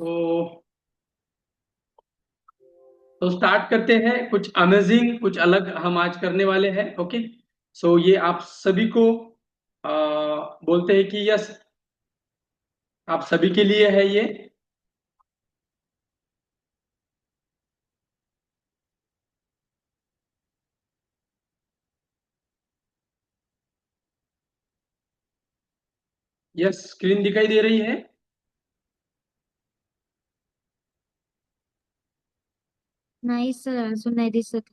तो तो स्टार्ट करते हैं। कुछ अमेजिंग कुछ अलग हम आज करने वाले हैं ओके सो ये आप सभी को आ, बोलते हैं कि यस आप सभी के लिए है ये। यस स्क्रीन दिखाई दे रही है। नाही सर अजून नाही दिसत.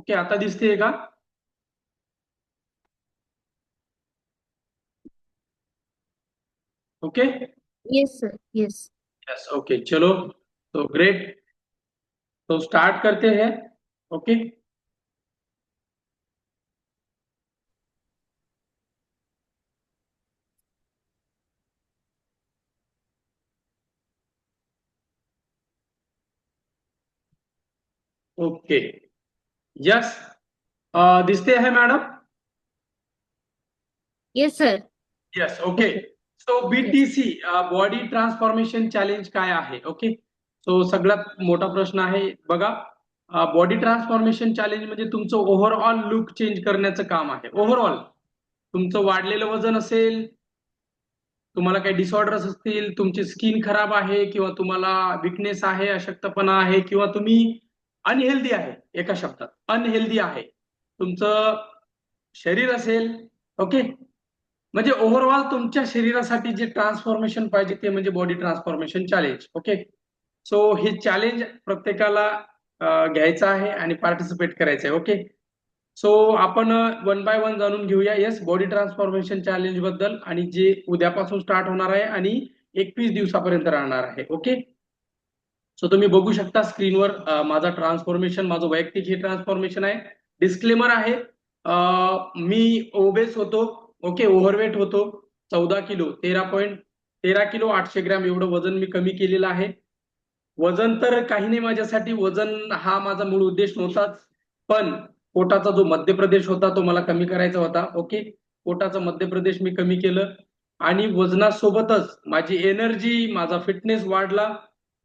ओके आता दिसतेय का? Okay? Yes sir yes yes okay चलो तो ग्रेट तो स्टार्ट करते हैं ओके ओके यस दिसते है madam yes sir yes okay so BTC body transformation challenge काय आहे? ओके सो सगळ्यात मोठा प्रश्न आहे बघा. बॉडी ट्रान्सफॉर्मेशन चॅलेंज म्हणजे तुमचं ओव्हरऑल लुक चेंज करण्याचं काम आहे. ओव्हरऑल तुमचं वाढलेलं वजन असेल तुम्हाला काही डिसऑर्डर्स असतील तुमची स्किन खराब आहे किंवा तुम्हाला विकनेस आहे अशक्तपणा आहे किंवा तुम्ही अनहेल्दी आहे एका शब्दात. अनहेल्दी आहे. तुमचं शरीर असेल ओके म्हणजे ओव्हरऑल तुमच्या शरीरासाठी जे ट्रान्सफॉर्मेशन पाहिजे ते म्हणजे body transformation challenge okay so हे चॅलेंज प्रत्येकाला घ्यायचं आहे आणि पार्टिसिपेट करायचं आहे ओके सो आपण वन बाय वन जाणून घेऊया. येस बॉडी ट्रान्सफॉर्मेशन चॅलेंजबद्दल आणि जे उद्यापासून स्टार्ट होणार आहे आणि एकवीस दिवसापर्यंत राहणार आहे ओके सो तुम्ही बघू शकता स्क्रीनवर माझा ट्रान्सफॉर्मेशन माझं वैयक्तिक हे ट्रान्सफॉर्मेशन आहे. डिस्क्लेमर आहे मी ओबेस होतो ओके ओव्हरवेट होतो चौदा किलो तेरा पॉईंट तेरा किलो आठशे ग्रॅम एवढं वजन मी कमी केलेलं आहे. वजन तर काही नाही माझ्यासाठी वजन हा माझा मूळ उद्देश नव्हताच पण पोटाचा जो मध्य प्रदेश होता तो मला कमी करायचा होता ओके पोटाचा मध्य प्रदेश मी कमी केलं आणि वजनासोबतच माझी एनर्जी माझा फिटनेस वाढला.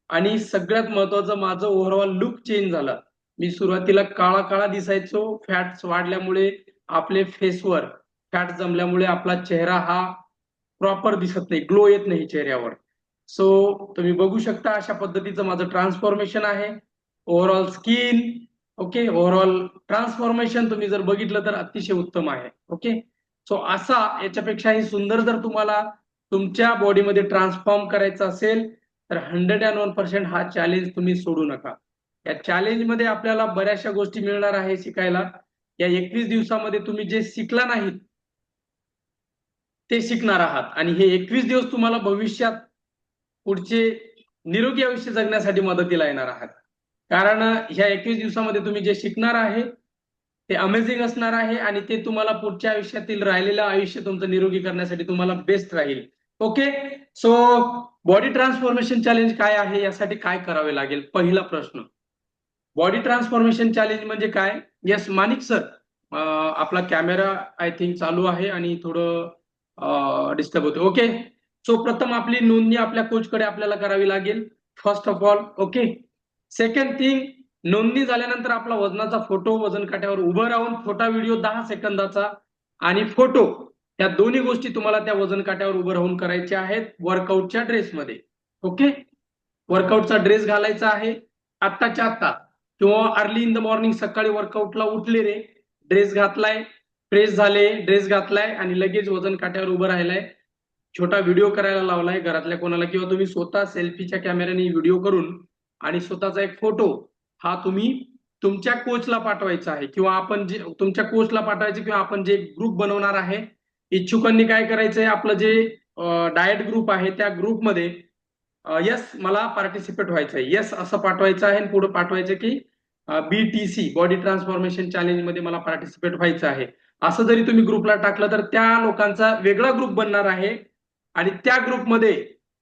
आणि सगळ्यात महत्वाचं माझं ओव्हरऑल लुक चेंज झालं. मी सुरुवातीला काळा काळा दिसायचो फॅट्स वाढल्यामुळे आपले फेसवर फॅट जमल्यामुळे आपला चेहरा हा प्रॉपर दिसत नाही ग्लो येत नाही चेहऱ्यावर. सो तुम्ही बघू शकता अशा पद्धतीचं माझं ट्रान्सफॉर्मेशन आहे. Overall skin okay overall transformation तुम्ही जर बघितलं तर अतिशय उत्तम आहे ओके सो असा याच्यापेक्षाही सुंदर जर तुम्हाला तुमच्या बॉडीमध्ये ट्रान्सफॉर्म करायचं असेल तर हंड्रेड अँड वन पर्सेंट हा चॅलेंज तुम्ही सोडू नका. या चॅलेंजमध्ये आपल्याला बऱ्याचशा गोष्टी मिळणार आहे शिकायला. या एकवीस दिवसामध्ये तुम्ही जे शिकला नाहीत ते शिकणार आहात. आणि हे एकवीस दिवस तुम्हाला भविष्यात पुढचे निरोगी आयुष्य जगण्यासाठी मदतीला येणार आहात. कारण ह्या एकवीस दिवसामध्ये तुम्ही जे शिकणार आहे ते अमेझिंग असणार आहे आणि ते तुम्हाला पुढच्या आयुष्यातील राहिलेलं आयुष्य तुमचं निरोगी करण्यासाठी तुम्हाला बेस्ट राहील. Okay so body transformation challenge काय आहे? यासाठी काय करावे लागेल? पहिला प्रश्न. बॉडी ट्रान्सफॉर्मेशन चॅलेंज म्हणजे काय? येस मानिक सर आपला कॅमेरा आय थिंक चालू आहे आणि थोडं डिस्टर्ब होते ओके सो प्रथम आपली नोंदणी आपल्या कोचकडे आपल्याला करावी लागेल first of all okay second thing नोंदणी झाल्यानंतर आपला वजनाचा फोटो वजन काट्यावर उभं राहून फोटा व्हिडिओ दहा सेकंदाचा आणि फोटो या दोन्ही गोष्टी तुम्हाला त्या वजन काट्यावर उभं राहून करायच्या आहेत वर्कआउटच्या ड्रेसमध्ये ओके वर्कआउटचा ड्रेस घालायचा आहे. आत्ताच्या आत्ता. किंवा अर्ली इन द मॉर्निंग सकाळी वर्कआउटला उठले रे. ड्रेस घातलाय फ्रेश झाले ड्रेस घातलाय आणि लगेच वजन काट्यावर उभं राहिलाय. छोटा व्हिडिओ करायला लावलाय घरातल्या कोणाला किंवा तुम्ही स्वतः सेल्फीच्या कॅमेऱ्याने व्हिडिओ करून आणि स्वतःचा एक फोटो हा तुम्ही तुमच्या कोचला पाठवायचा आहे. किंवा आपण जे तुमच्या कोचला पाठवायचे किंवा आपण जे ग्रुप बनवणार आहे इच्छुकांनी काय करायचंय? आपलं जे डाएट ग्रुप आहे त्या ग्रुपमध्ये यस मला पार्टिसिपेट व्हायचं आहे येस असं पाठवायचं आहे आणि पुढे पाठवायचं की बीटीसी बॉडी ट्रान्सफॉर्मेशन चॅलेंजमध्ये मला पार्टिसिपेट व्हायचं आहे. असं जरी तुम्ही ग्रुपला टाकलं तर त्या लोकांचा वेगळा ग्रुप बनणार आहे आणि त्या ग्रुपमध्ये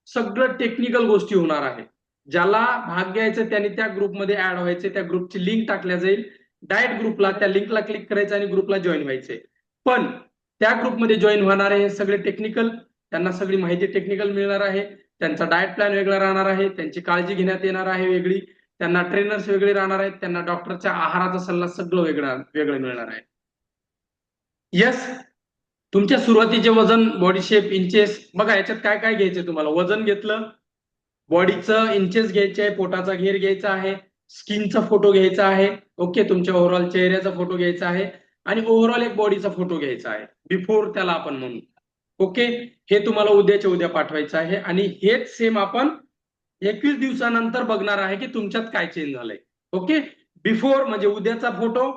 सगळं टेक्निकल गोष्टी होणार आहे. ज्याला भाग घ्यायचं त्यांनी त्या ग्रुपमध्ये ऍड व्हायचे त्या ग्रुपची लिंक टाकल्या जाईल. डायट ग्रुपला त्या लिंकला क्लिक करायचं आणि ग्रुपला जॉईन व्हायचे पण त्या ग्रुपमध्ये जॉईन होणारे हे सगळे टेक्निकल त्यांना सगळी माहिती टेक्निकल मिळणार आहे. त्यांचा डाएट प्लॅन वेगळा राहणार आहे. त्यांची काळजी घेण्यात येणार आहे वेगळी. त्यांना ट्रेनर्स वेगळे राहणार आहेत. त्यांना डॉक्टरच्या आहाराचा सल्ला सगळं वेगळं वेगळं मिळणार आहे. यस तुमच्या सुरुवातीचे वजन बॉडी शेप इंचेस बघा याच्यात काय काय घ्यायचं तुम्हाला? वजन घेतलं बॉडीचं इंचेस घ्यायचे आहे पोटाचा घेर घ्यायचा आहे स्किनचा फोटो घ्यायचा आहे ओके तुमच्या ओव्हरऑल चेहऱ्याचा फोटो घ्यायचा आहे आणि ओव्हरऑल एक बॉडीचा फोटो घ्यायचा आहे. बिफोर त्याला आपण म्हणू. ओके हे तुम्हाला उद्याच्या उद्या पाठवायचं आहे. आणि हेच सेम आपण एकवीस दिवसानंतर बघणार आहे की तुमच्यात काय चेंज झालंय. ओके बिफोर म्हणजे उद्याचा फोटो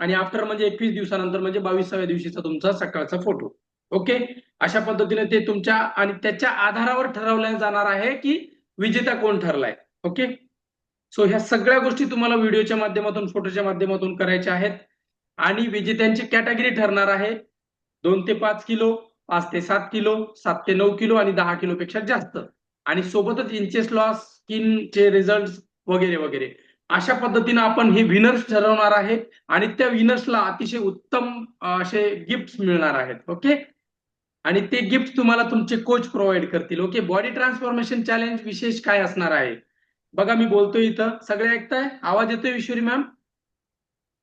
आणि आफ्टर म्हणजे एकवीस दिवसानंतर म्हणजे बावीसाव्या दिवशीचा तुमचा सकाळचा फोटो ओके अशा पद्धतीने ते तुमच्या आणि त्याच्या आधारावर ठरवल्या जाणार आहे की विजेता कोण ठरलाय. ओके सो ह्या सगळ्या गोष्टी तुम्हाला व्हिडिओच्या माध्यमातून फोटोच्या माध्यमातून करायच्या आहेत. आणि विजेत्यांची कॅटेगरी ठरणार आहे. दोन ते पाच किलो पाच ते सात किलो सात ते नऊ किलो आणि दहा किलो पेक्षा जास्त. आणि सोबतच इंचेस लॉस स्किनचे रिझल्ट वगैरे वगैरे. अशा पद्धतीनं आपण हे विनर्स ठरवणार आहे आणि त्या विनर्सला अतिशय उत्तम असे गिफ्ट मिळणार आहेत. ओके आणि ते गिफ्ट तुम्हाला तुमचे कोच प्रोव्हाइड करतील. ओके बॉडी ट्रान्सफॉर्मेशन चॅलेंज विशेष काय असणार आहे? बघा मी बोलतोय इथं. सगळे ऐकताय? आवाज येतोय Vishwari ma'am?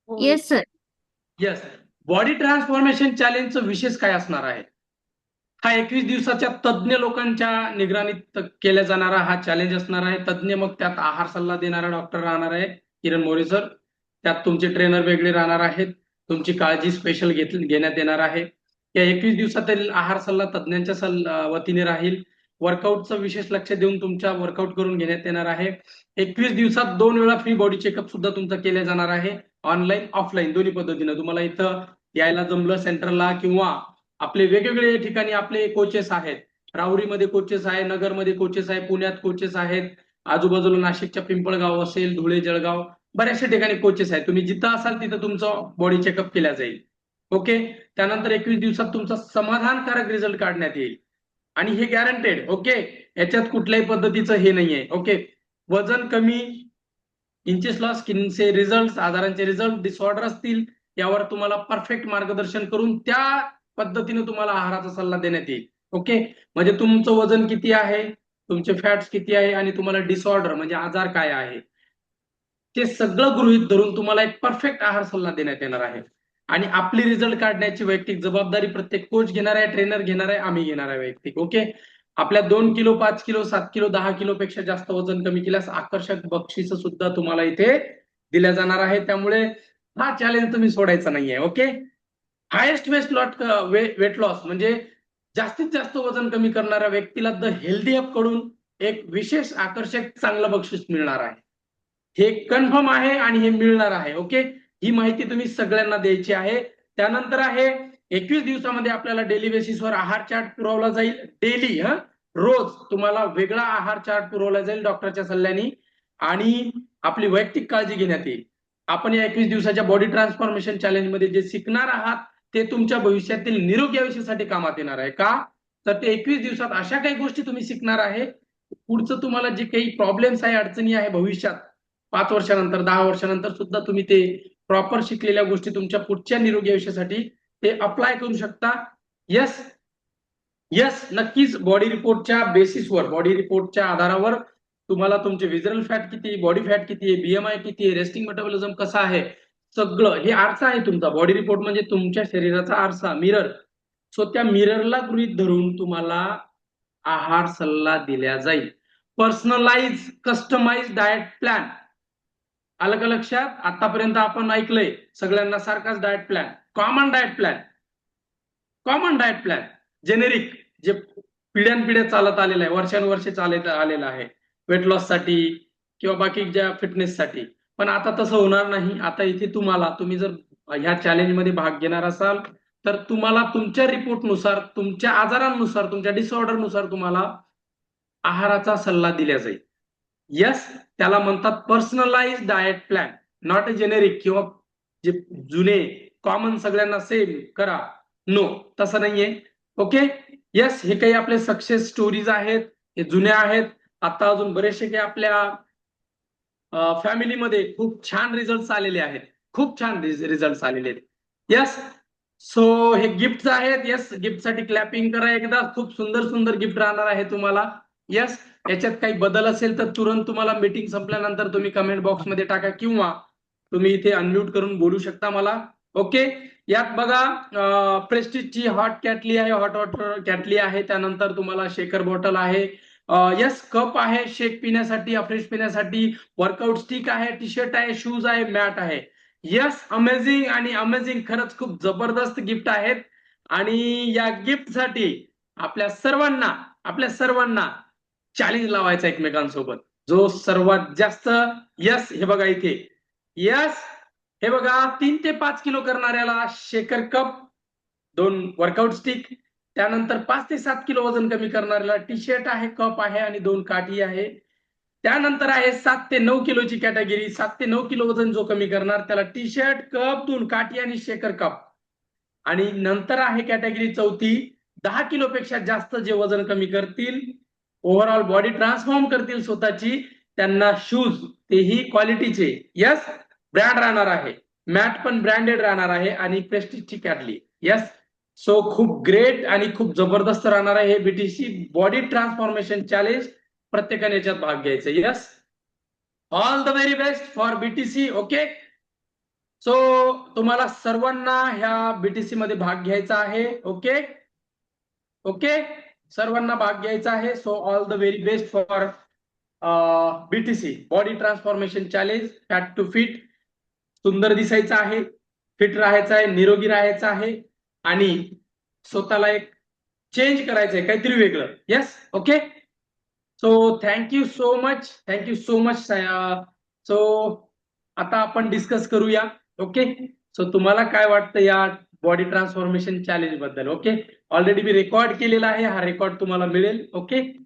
Yes sir yes body transformation चॅलेंजचं विशेष काय असणार आहे? हा एकवीस दिवसाच्या तज्ज्ञ लोकांच्या निगराणीत केला जाणारा हा चॅलेंज असणार आहे. तज्ज्ञ मग त्यात आहार सल्ला देणारा डॉक्टर राहणार आहे. किरण मोरे सर त्यात तुमचे ट्रेनर वेगळे राहणार आहेत. तुमची काळजी स्पेशल घेण्यात येणार आहे. या एकवीस दिवसातील आहार सल्ला तज्ज्ञांच्या सल्ला वतीने राहील. वर्कआउटचं विशेष लक्ष देऊन तुमच्या वर्कआउट करून घेण्यात येणार आहे. एकवीस दिवसात दोन वेळा फ्री बॉडी चेकअप सुद्धा तुमचा केला जाणार आहे. ऑनलाईन ऑफलाईन दोन्ही पद्धतीनं. तुम्हाला इथं यायला जमलं सेंटरला किंवा आपले वेगवेगळे ठिकाणी आपले कोचेस आहेत. राहुरीमध्ये कोचेस आहे नगरमध्ये कोचेस आहे पुण्यात कोचेस आहेत आजूबाजूला नाशिकच्या पिंपळगाव असेल धुळे जळगाव बऱ्याचशा ठिकाणी कोचेस आहेत. तुम्ही जिथं असाल तिथं तुमचं बॉडी चेकअप केल्या जाईल. ओके त्यानंतर एकवीस दिवसात तुमचा समाधानकारक रिझल्ट काढण्यात येईल. आणि हे गॅरंटेड ओके याच्यात कुठल्याही पद्धतीचं हे नाहीये ओके वजन कमी इंचेस लॉस स्किनचे रिझल्ट आजारांचे रिझल्ट डिसऑर्डर असतील यावर तुम्हाला परफेक्ट मार्गदर्शन करून त्या पद्धतीने तुम्हाला आहाराचा सल्ला देण्यात येईल. ओके म्हणजे तुमचं वजन किती आहे? तुमचे फॅट्स किती आहे? आणि तुम्हाला डिसऑर्डर म्हणजे आजार काय आहे? ते सगळं गृहित धरून तुम्हाला एक परफेक्ट आहार सल्ला देण्यात येणार आहे. आणि आपली रिझल्ट काढण्याची वैयक्तिक जबाबदारी प्रत्येक कोच घेणार आहे ट्रेनर घेणार आहे आम्ही घेणार आहे वैयक्तिक. ओके आपल्या दोन किलो पाच किलो सात किलो दहा किलो पेक्षा जास्त वजन कमी केल्यास आकर्षक बक्षीस सुद्धा तुम्हाला इथे दिल्या जाणार आहे. त्यामुळे हा चॅलेंज तुम्ही सोडायचा नाहीये okay highest waist lot weight loss म्हणजे जास्तीत जास्त वजन कमी करणाऱ्या व्यक्तीला द हेल्दी अपकडून एक विशेष आकर्षक चांगलं बक्षीस मिळणार आहे. हे कन्फर्म आहे आणि हे मिळणार आहे ओके ही माहिती तुम्ही सगळ्यांना द्यायची आहे. त्यानंतर आहे एकवीस दिवसामध्ये आपल्याला डेली बेसिसवर आहार चार्ट पुरवला जाईल. डेली हा? रोज तुम्हाला वेगळा आहार चार्ट पुरवला जाईल डॉक्टरच्या सल्ल्याने. आणि आपली वैयक्तिक काळजी घेण्यात येईल. आपण या एकवीस दिवसाच्या बॉडी ट्रान्सफॉर्मेशन चॅलेंजमध्ये जे शिकणार आहात ते तुमच्या भविष्यातील निरोगी आयुष्यासाठी कामात येणार आहे. का? तर ते एकवीस दिवसात अशा काही गोष्टी तुम्ही शिकणार आहे. पुढचं तुम्हाला जे काही प्रॉब्लेम्स आहे अडचणी आहे भविष्यात पाच वर्षानंतर दहा वर्षानंतर सुद्धा तुम्ही ते प्रॉपर शिकलेल्या गोष्टी तुमच्या पुढच्या निरोगी आयुष्यासाठी ते अप्लाय करू शकता. यस यस नक्कीच बॉडी रिपोर्टच्या बेसिसवर बॉडी रिपोर्टच्या आधारावर तुम्हाला तुमचे विजरल फॅट किती बॉडी फॅट किती आहे बीएमआय किती आहे रेस्टिंग मेटाबॉलिझम कसा आहे सगळं हे आरसा आहे तुमचा. बॉडी रिपोर्ट म्हणजे तुमच्या शरीराचा आरसा मिरर सो त्या मिररला गृहित धरून तुम्हाला आहार सल्ला दिला जाईल. पर्सनलाइज कस्टमाइज डाएट प्लॅन आलं का लक्षात? आतापर्यंत आपण ऐकलंय सगळ्यांना सारखाच diet plan common diet plan common diet plan generic जे पिढ्यानपिढ्या चालत आलेलं आहे वर्षानुवर्षे चालत आलेलं आहे. वेट लॉससाठी किंवा बाकी ज्या फिटनेससाठी पण आता तसं होणार नाही. आता इथे तुम्हाला तुम्ही जर ह्या चॅलेंजमध्ये भाग घेणार असाल तर तुम्हाला तुमच्या रिपोर्टनुसार तुमच्या आजारांनुसार तुमच्या डिसऑर्डरनुसार तुम्हाला आहाराचा सल्ला दिला जाईल. यस त्याला म्हणतात personalize diet plan not a generic किंवा जे जुने कॉमन सगळ्यांना सेम करा. नो तसं नाहीये. ओके यस हे काही आपले सक्सेस स्टोरीज आहेत हे जुन्या आहेत. आता अजून बरेचसे काही आपल्या फॅमिलीमध्ये खूप छान रिझल्ट आलेले आहेत. खूप छान रिझल्ट आलेले आहेत. यस सो हे गिफ्ट आहेत. यस गिफ्टसाठी क्लॅपिंग करा एकदा. खूप सुंदर सुंदर गिफ्ट राहणार आहे तुम्हाला. यस याच्यात काही बदल असेल तर तुरंत तुम्हाला मीटिंग संपल्यानंतर तुम्ही कमेंट बॉक्समध्ये टाका किंवा तुम्ही इथे अनम्यूट करून बोलू शकता मला. ओके यात बघा प्रेस्टिजची हॉट कॅटली आहे हॉट वॉटर कॅटली आहे. त्यानंतर तुम्हाला शेकर बॉटल आहे. यस कप आहे शेक पिण्यासाठी अफ्रेश पिण्यासाठी वर्कआउट स्टिक आहे टी शर्ट आहे शूज आहे मॅट आहे. यस अमेझिंग आणि अमेझिंग खरंच खूप जबरदस्त गिफ्ट आहेत. आणि या गिफ्टसाठी आपल्या सर्वांना आपल्या सर्वांना चॅलेंज लावायचा एकमेकांसोबत. जो सर्वात जास्त यस हे बघा इथे. यस हे बघा तीन ते पाच किलो करणाऱ्याला शेकर कप दोन वर्कआउट स्टिक त्यानंतर पाच ते सात किलो वजन कमी करणाऱ्याला टी शर्ट आहे कप आहे आणि दोन काठी आहे. त्यानंतर आहे सात ते नऊ किलोची कॅटेगरी सात ते नऊ किलो वजन जो कमी करणार त्याला टी शर्ट कप दोन काठी आणि शेकर कप आणि नंतर आहे कॅटेगरी चौथी. दहा किलोपेक्षा जास्त जे वजन कमी करतील ओव्हरऑल बॉडी ट्रान्सफॉर्म करतील स्वतःची त्यांना शूज तेही क्वालिटीचे यस ब्रँड राहणार आहे. मॅट पण ब्रँडेड राहणार आहे आणि प्रेस्टिजची कॅटली. यस सो खूप ग्रेट आणि खूप जबरदस्त राहणार आहे हे बीटीसी बॉडी ट्रान्सफॉर्मेशन चॅलेंज प्रत्येकाने याच्यात भाग घ्यायचा. Yes all the very best for BTC okay so तुम्हाला सर्वांना ह्या बीटीसी मध्ये भाग घ्यायचा आहे ओके ओके सर्वांना भाग घ्यायचा आहे. So all the very best for BTC body transformation challenge fat to fit सुंदर दिसायचं आहे फिट राहायचं आहे निरोगी राहायचं आहे. आणि स्वतःला एक चेंज करायचंय काहीतरी वेगळं. Yes okay so thank you so much thank you so much so आता आपण डिस्कस करूया. ओके सो तुम्हाला काय वाटतं या बॉडी ट्रान्सफॉर्मेशन चॅलेंजबद्दल? ओके ऑलरेडी मी रेकॉर्ड केलेला आहे. हा रेकॉर्ड तुम्हाला मिळेल. ओके